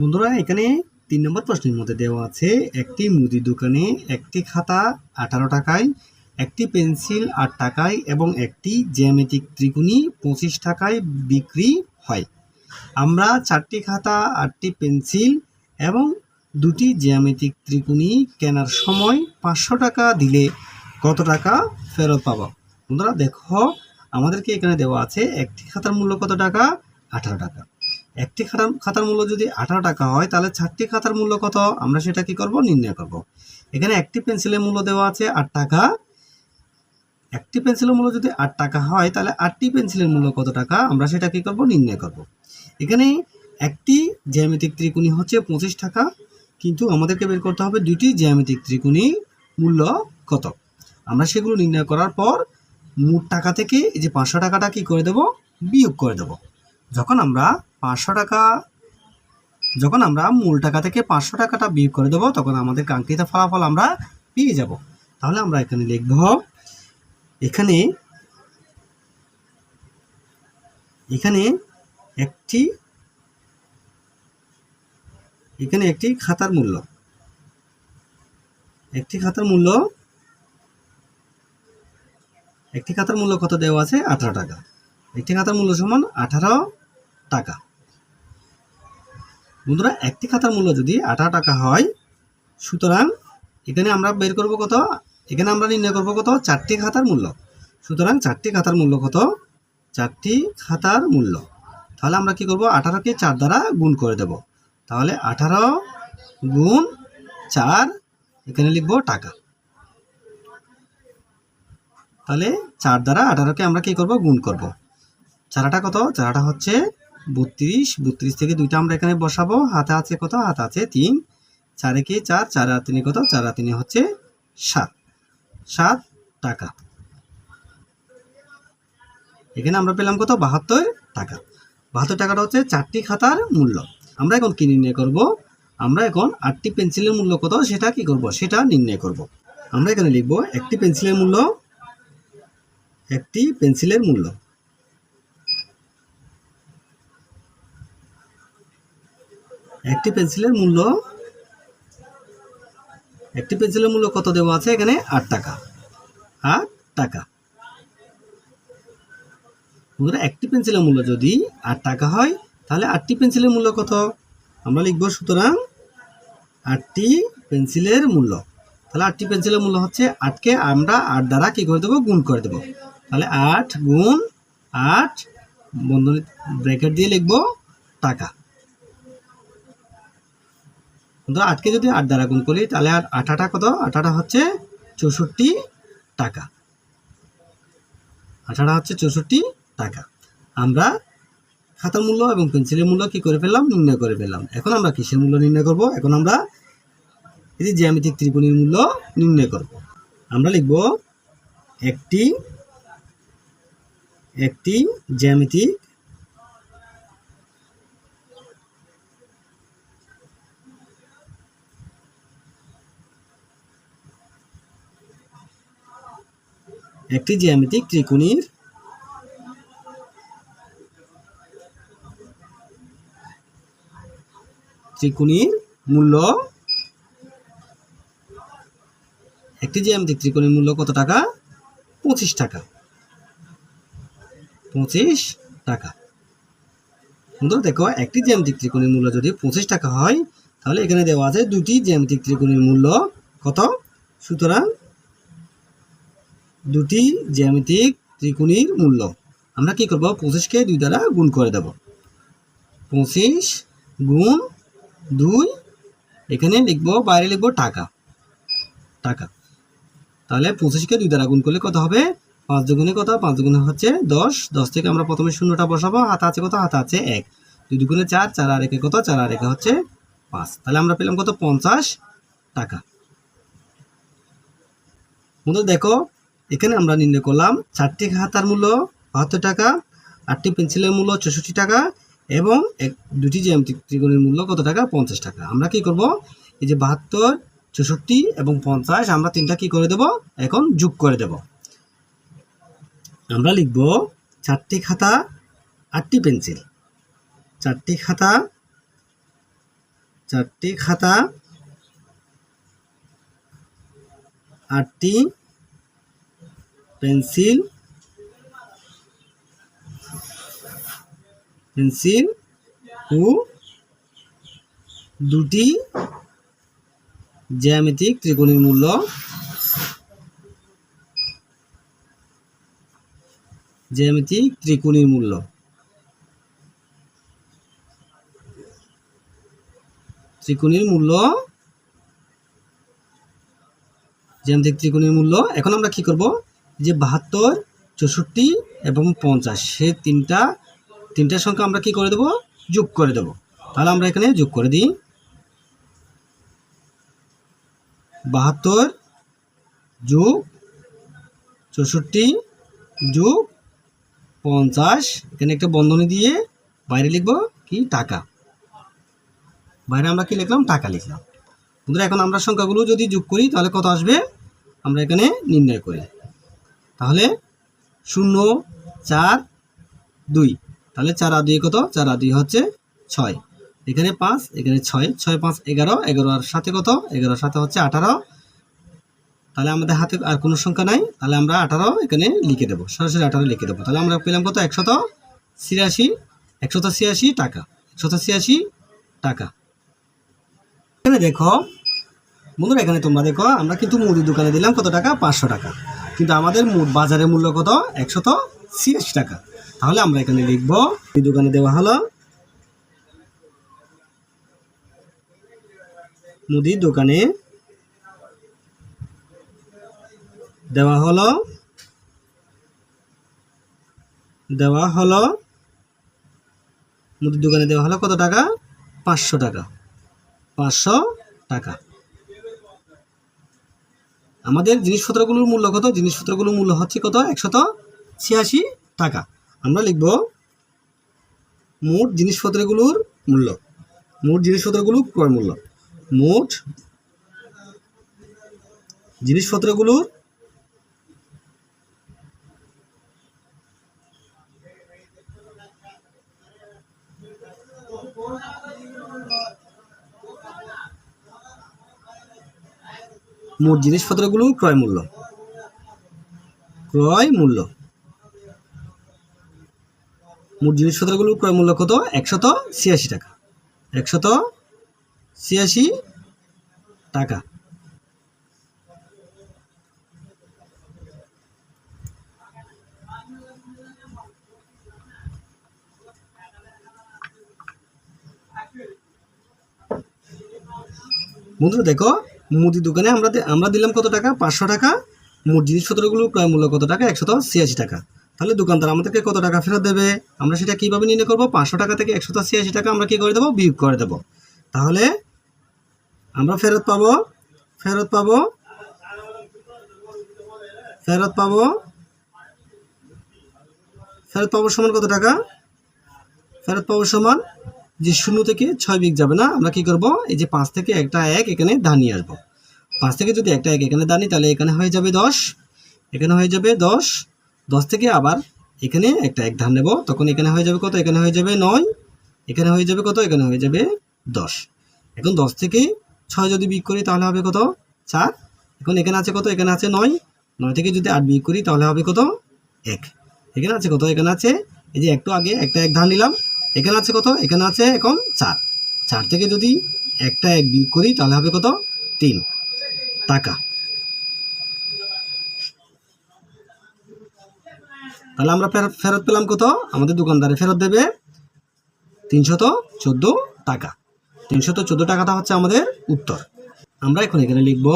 বন্ধুরা, এখানে তিন নম্বর প্রশ্নের মধ্যে দেওয়া আছে, একটি মুদির দোকানে একটি খাতা আঠারো টাকায়, একটি পেন্সিল আট টাকায় এবং একটি জ্যামিতিক ত্রিকোণী পঁচিশ টাকায় বিক্রি হয়। আমরা চারটি খাতা, আটটি পেন্সিল এবং দুটি জ্যামিতিক ত্রিকোণী কেনার সময় পাঁচশো টাকা দিলে কত টাকা ফেরত পাবো? বন্ধুরা, দেখো, আমাদেরকে এখানে দেওয়া আছে, একটি খাতার মূল্য কত টাকা? আঠারো টাকা। একটি খাতার খাতার মূল্য যদি আঠারো টাকা হয়, তাহলে চারটি খাতার মূল্য কত? আমরা সেটা কি করব? নির্ণয় করব। এখানে একটি পেন্সিলের মূল্য দেওয়া আছে আট টাকা। একটি পেন্সিলের মূল্য যদি আট টাকা হয়, তাহলে আটটি পেন্সিলের মূল্য কত টাকা? আমরা সেটা কি করব? নির্ণয় করব। এখানে একটি জ্যামিতিক ত্রিকোণী হচ্ছে পঁচিশ টাকা, কিন্তু আমাদেরকে বের করতে হবে দুটি জ্যামিতিক ত্রিকোণী মূল্য কত। আমরা সেগুলো নির্ণয় করার পর মোট টাকা থেকে এই যে পাঁচশো টাকাটা কি করে দেব? বিয়োগ করে দেব। যখন আমরা পাঁচশো টাকা, যখন আমরা মূল টাকা থেকে পাঁচশো টাকাটা বিয়োগ করে দেবো, তখন আমাদের কাঙ্ক্ষিত ফলাফল আমরা পেয়ে যাব। তাহলে আমরা এখানে লিখব, এখানে এখানে একটি এখানে একটি খাতার মূল্য। একটি খাতার মূল্য, একটি খাতার মূল্য কত দেওয়া আছে? আঠারো টাকা। একটি খাতার মূল্য সমান আঠারো টাকা। বন্ধুরা, একটি খাতার মূল্য যদি আঠারো টাকা হয়, সুতরাং এখানে আমরা বের করব কত? এখানে আমরা নির্ণয় করব কত? চারটি খাতার মূল্য। সুতরাং চারটি খাতার মূল্য কত? চারটি খাতার মূল্য। তাহলে আমরা কি করব? আঠারোকে চার দ্বারা গুণ করে দেব। তাহলে আঠারো গুণ চার, এখানে লিখব টাকা। তাহলে চার দ্বারা আঠারোকে আমরা কি করব? গুণ করব। চারাটা কত? চারাটা হচ্ছে বত্রিশ বত্রিশ থেকে দুইটা আমরা এখানে বসাবো। হাতে আছে কত? হাতে আছে তিন। চারে কে চার চার আর তিনে কত? চার আর তিনে হচ্ছে সাত। সাত টাকা। এখানে আমরা পেলাম কত? বাহাত্তর টাকা। বাহাত্তর টাকাটা হচ্ছে চারটি খাতার মূল্য। আমরা এখন কি নির্ণয় করব? আমরা এখন আটটি পেন্সিলের মূল্য কত? সেটা কি করব? সেটা নির্ণয় করব। আমরা এখানে লিখব একটি পেন্সিলের মূল্য, একটি পেন্সিলের মূল্য। একটি পেন্সিলের মূল্য? একটি পেন্সিলের মূল্য কত দেওয়া আছে এখানে? আট টাকা। আট টাকা। বন্ধুরা একটি পেন্সিলের মূল্য যদি আট টাকা হয়, তাহলে আটটি পেন্সিলের মূল্য কত? আমরা লিখব সুতরাং আটটি পেন্সিলের মূল্য। তাহলে আটটি পেন্সিলের মূল্য হচ্ছে আটকে আমরা আট দ্বারা কী করে দেবো? গুণ করে দেবো। তাহলে আট গুণ আট, বন্ধনী ব্র্যাকেট দিয়ে লিখব টাকা। কিন্তু আটকে যদি আট দ্বারা গুণ করি, তাহলে আর আঠাটা কত? আঠাটা হচ্ছে চৌষট্টি টাকা। আঠাটা হচ্ছে চৌষট্টি টাকা। আমরা খাতার মূল্য এবং পেন্সিলের মূল্য কি করে ফেললাম? নির্ণয় করে ফেললাম। এখন আমরা কিসের মূল্য নির্ণয় করব? এখন আমরা এই জ্যামিতিক ত্রিকোণীর মূল্য নির্ণয় করব। আমরা লিখব একটি একটি জ্যামিতিক একটি জ্যামিতিক ত্রিকোণীর ত্রিকোণীর মূল্য। একটি জ্যামিতিক ত্রিকোণীর মূল্য কত টাকা? পঁচিশ টাকা। পঁচিশ টাকা। বন্ধুরা দেখো, একটি জ্যামিতিক ত্রিকোণীর মূল্য যদি পঁচিশ টাকা হয়, তাহলে এখানে দেওয়া আছে দুটি জ্যামিতিক ত্রিকোণীর মূল্য কত? সুতরাং দুটি জ্যামিতিক ত্রিকোণীর মূল্য। আমরা কি করব? পঁচিশকে দুই দ্বারা গুণ করে দেব। পঁচিশ গুণ দুই, এখানে লিখব, বাইরে লিখব টাকা। টাকা। তাহলে পঁচিশকে দুই দ্বারা গুণ করলে কত হবে? পাঁচ দুগুণে কত? পাঁচ দুগুণে হচ্ছে দশ। দশ থেকে আমরা প্রথমে শূন্যটা বসাবো। হাতে আছে কত? হাতে আছে এক। দুই দুগুণে চার চার আর একে কত? চার আর একে হচ্ছে পাঁচ। তাহলে আমরা পেলাম কত? পঞ্চাশ টাকা। বন্ধু দেখো এখানে আমরা নির্ণয় করলাম চারটি খাতার মূল্য বাহাত্তর টাকা, আটটি পেন্সিলের মূল্য চৌষট্টি টাকা এবং এক দুটি জ্যামিতিক ত্রিকোণের মূল্য কত টাকা? পঞ্চাশ টাকা। আমরা কি করব? এই যে বাহাত্তর, চৌষট্টি এবং পঞ্চাশ, আমরা তিনটা কি করে দেব? এখন যোগ করে দেব। আমরা লিখব চারটি খাতা, আটটি পেন্সিল। চারটি খাতা চারটি খাতা, আটটি পেন্সিল। পেন্সিল ও দুটি জ্যামিতিক ত্রিকোণের মূল্য। জ্যামিতিক ত্রিকোণের মূল্য। ত্রিকোণের মূল্য। জ্যামিতিক ত্রিকোণের মূল্য। এখন আমরা কি করব? যে বাহাত্তর, চৌষট্টি এবং পঞ্চাশ, সে তিনটা তিনটা সংখ্যা আমরা কি করে দেব? যোগ করে দেব। তাহলে আমরা এখানে যোগ করে দিই। বাহাত্তর যোগ চৌষট্টি যোগ পঞ্চাশ, এখানে একটা বন্ধনী দিয়ে বাইরে লিখব কি? টাকা। বাইরে আমরা কি লিখলাম? টাকা লিখলাম। বন্ধুরা, এখন আমরা সংখ্যাগুলো যদি যোগ করি, তাহলে কত আসবে? আমরা এখানে নির্ণয় করি। তাহলে শূন্য, চার, দুই। তাহলে চার আর দুই কত? চার আর দুই হচ্ছে ছয়। এখানে পাঁচ, এখানে ছয়। ছয়, পাঁচ, এগারো। এগারো আর সাথে কত? এগারোর সাথে হচ্ছে আঠারো। তাহলে আমাদের হাতে আর কোনো সংখ্যা নাই। তাহলে আমরা আঠারো এখানে লিখে দেবো। সরাসরি আঠারো লিখে দেবো। তাহলে আমরা পেলাম কত? একশত ছিয়াশি। একশত ছিয়াশি টাকা। একশত ছিয়াশি টাকা। এখানে দেখো, বন্ধুরা এখানে তোমরা দেখো, আমরা কিন্তু মুদির দোকানে দিলাম কত টাকা? পাঁচশো টাকা। কিন্তু আমাদের বাজারের মূল্য কত? একশত ছিয়াশি টাকা। তাহলে আমরা এখানে লিখব, এই দোকানে দেওয়া হলো মুদির দোকানে। দেওয়া হলো দেওয়া হলো মুদির দোকানে দেওয়া হলো কত টাকা? পাঁচশো টাকা। পাঁচশো টাকা। আমাদের জিনিসপত্রগুলোর মূল্য কত? জিনিসপত্রগুলোর মূল্য হচ্ছে কত? একশত ছিয়াশি টাকা। আমরা লিখব মোট জিনিসপত্রগুলোর মূল্য। মোট জিনিসপত্রগুলো ক্রয় মূল্য। মোট জিনিসপত্রগুলোর মোট জিনিসপত্রগুলো ক্রয় মূল্য। ক্রয় মূল্য। মোট জিনিসপত্রগুলোর ক্রয় মূল্য কত? একশত ছিয়াশি টাকা। একশত ছিয়াশি টাকা। বন্ধুরা দেখো মুদির দোকানে আমরা আমরা দিলাম কত টাকা? পাঁচশো টাকা। মোট জিনিসপত্রগুলো প্রায় মূল্য কত টাকা? একশত ছিয়াশি টাকা। তাহলে দোকানদার আমাদেরকে কত টাকা ফেরত দেবে? আমরা সেটা কীভাবে নির্ণয় করব? পাঁচশো টাকা থেকে একশত ছিয়াশি টাকা আমরা কী করে দেবো? বিয়োগ করে দেবো। তাহলে আমরা ফেরত পাবো ফেরত পাবো ফেরত পাবো ফেরত পাবো সমান কত টাকা? ফেরত পাবো সমান যে শূন্য থেকে ছয় বিগ যাবে না, আমরা কি করব? এই যে পাঁচ থেকে একটা এক এখানে দাঁড়িয়ে আসব। পাঁচ থেকে যদি একটা এক এখানে দাঁড়ি তাহলে এখানে হয়ে যাবে দশ। এখানে হয়ে যাবে দশ। দশ থেকে আবার এখানে একটা এক ধান নেব, তখন এখানে হয়ে যাবে কত? এখানে হয়ে যাবে নয়। এখানে হয়ে যাবে কত? এখানে হয়ে যাবে দশ। এখন দশ থেকে ছয় যদি বিক করি, তাহলে হবে কত? চার। এখন এখানে আছে কত? এখানে আছে নয়। নয় থেকে যদি আট বিগ করি, তাহলে হবে কত? এক। এখানে আছে কত? এখানে আছে, এই যে একটু আগে একটা এক ধান নিলাম। এখানে আছে কত? এখানে আছে এখন চার। চার থেকে যদি একটা এক বিয়োগ করি, তাহলে হবে কত? তিন টাকা। তাহলে আমরা ফেরত পেলাম কত? আমাদের দোকানদারে ফেরত দেবে তিনশত চোদ্দ টাকা। তিনশত চোদ্দ টাকাটা হচ্ছে আমাদের উত্তর। আমরা এখন এখানে লিখব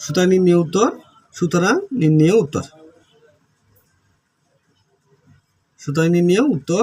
সুতরাং নির্ণয় উত্তর, সুতরাং নির্ণয় উত্তর। সুতরাং নির্ণয় উত্তর